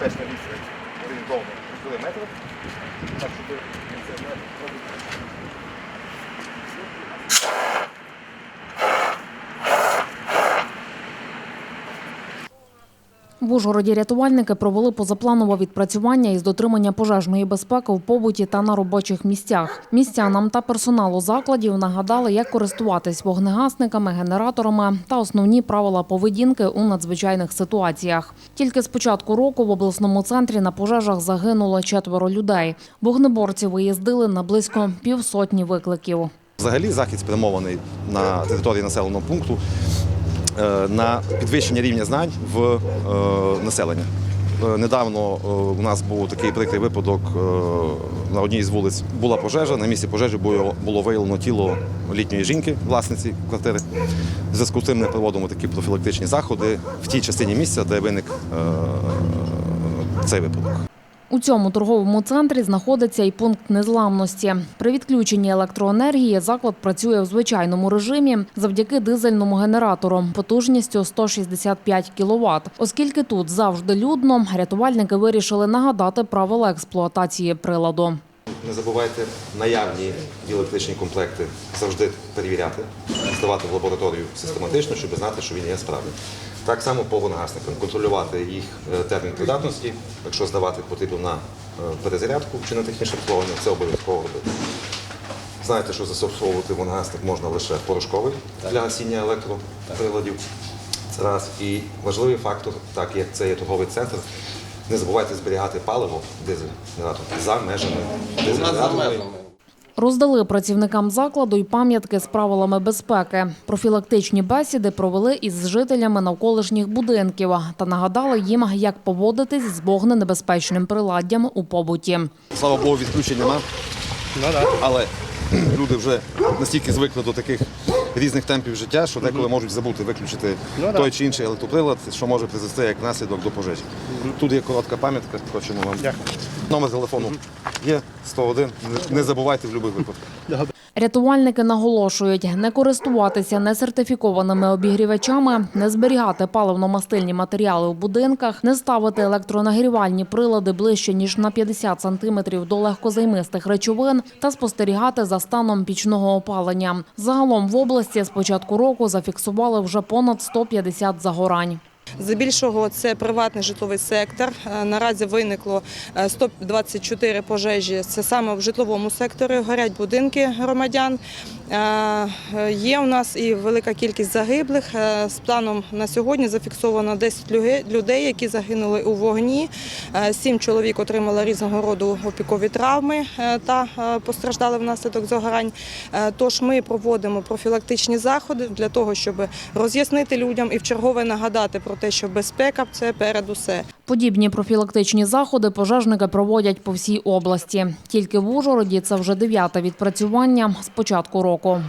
безпечна відстань орієнтовно метри. Так, що це. В Ужгороді рятувальники провели позапланове відпрацювання із дотримання пожежної безпеки в побуті та на робочих місцях. Містянам та персоналу закладів нагадали, як користуватись вогнегасниками, генераторами та основні правила поведінки у надзвичайних ситуаціях. Тільки з початку року в обласному центрі на пожежах загинуло четверо людей. Вогнеборці виїздили на близько півсотні викликів. Взагалі захід спрямований на території населеного пункту на підвищення рівня знань в е, населення. Е, Недавно е, у нас був такий прикрий випадок е, на одній з вулиць. Була пожежа. На місці пожежі було, виявлено тіло літньої жінки, власниці квартири. В зв'язку з цим ми проводимо такі профілактичні заходи в тій частині місця, де виник е, цей випадок. У цьому торговому центрі знаходиться і пункт незламності. При відключенні електроенергії заклад працює в звичайному режимі завдяки дизельному генератору потужністю 165 кВт. Оскільки тут завжди людно, рятувальники вирішили нагадати правила експлуатації приладу. Не забувайте наявні діелектричні комплекти завжди перевіряти, здавати в лабораторію систематично, щоб знати, що він є справний. Так само по вогнегасникам, контролювати їх е, термін придатності, якщо здавати потрібно на е, перезарядку чи на технічне обслуговування, це обов'язково робити. Знаєте, що застосовувати вогнегасник можна лише порошковий для гасіння електроприладів. Це раз. І важливий фактор, так як це є торговий центр, не забувайте зберігати паливо, дизель генератор за межами дизель Роздали працівникам закладу й пам'ятки з правилами безпеки. Профілактичні бесіди провели із жителями навколишніх будинків та нагадали їм, як поводитись з вогненебезпечним приладдям у побуті. Слава Богу, відключень немає, Але люди вже настільки звикли до таких різних темпів життя, що деколи можуть забути виключити той чи інший електроприлад, що може призвести як наслідок до пожежі. Тут є коротка пам'ятка, хочемо вам. Номер телефону є 101. Не- Не забувайте в будь-яких випадках. Рятувальники наголошують, не користуватися несертифікованими обігрівачами, не зберігати паливно-мастильні матеріали в будинках, не ставити електронагрівальні прилади ближче ніж на 50 сантиметрів до легкозаймистих речовин та спостерігати за станом пічного опалення. Загалом в області з початку року зафіксували вже понад 150 загорань. Здебільшого це приватний житловий сектор. Е, Наразі виникло е, 124 пожежі. Це саме в житловому секторі. Горять будинки громадян. Е, е, Є у нас і велика кількість загиблих. Е, З планом на сьогодні зафіксовано 10 людей, які загинули у вогні. Е, Сім чоловік отримали різного роду опікові травми е, та е, постраждали внаслідок загорань. Е, Тож ми проводимо профілактичні заходи для того, щоб роз'яснити людям і вчергове нагадати про те, що безпека це перед усе. Подібні профілактичні заходи пожежники проводять по всій області. Тільки в Ужгороді це вже дев'яте відпрацювання з початку року.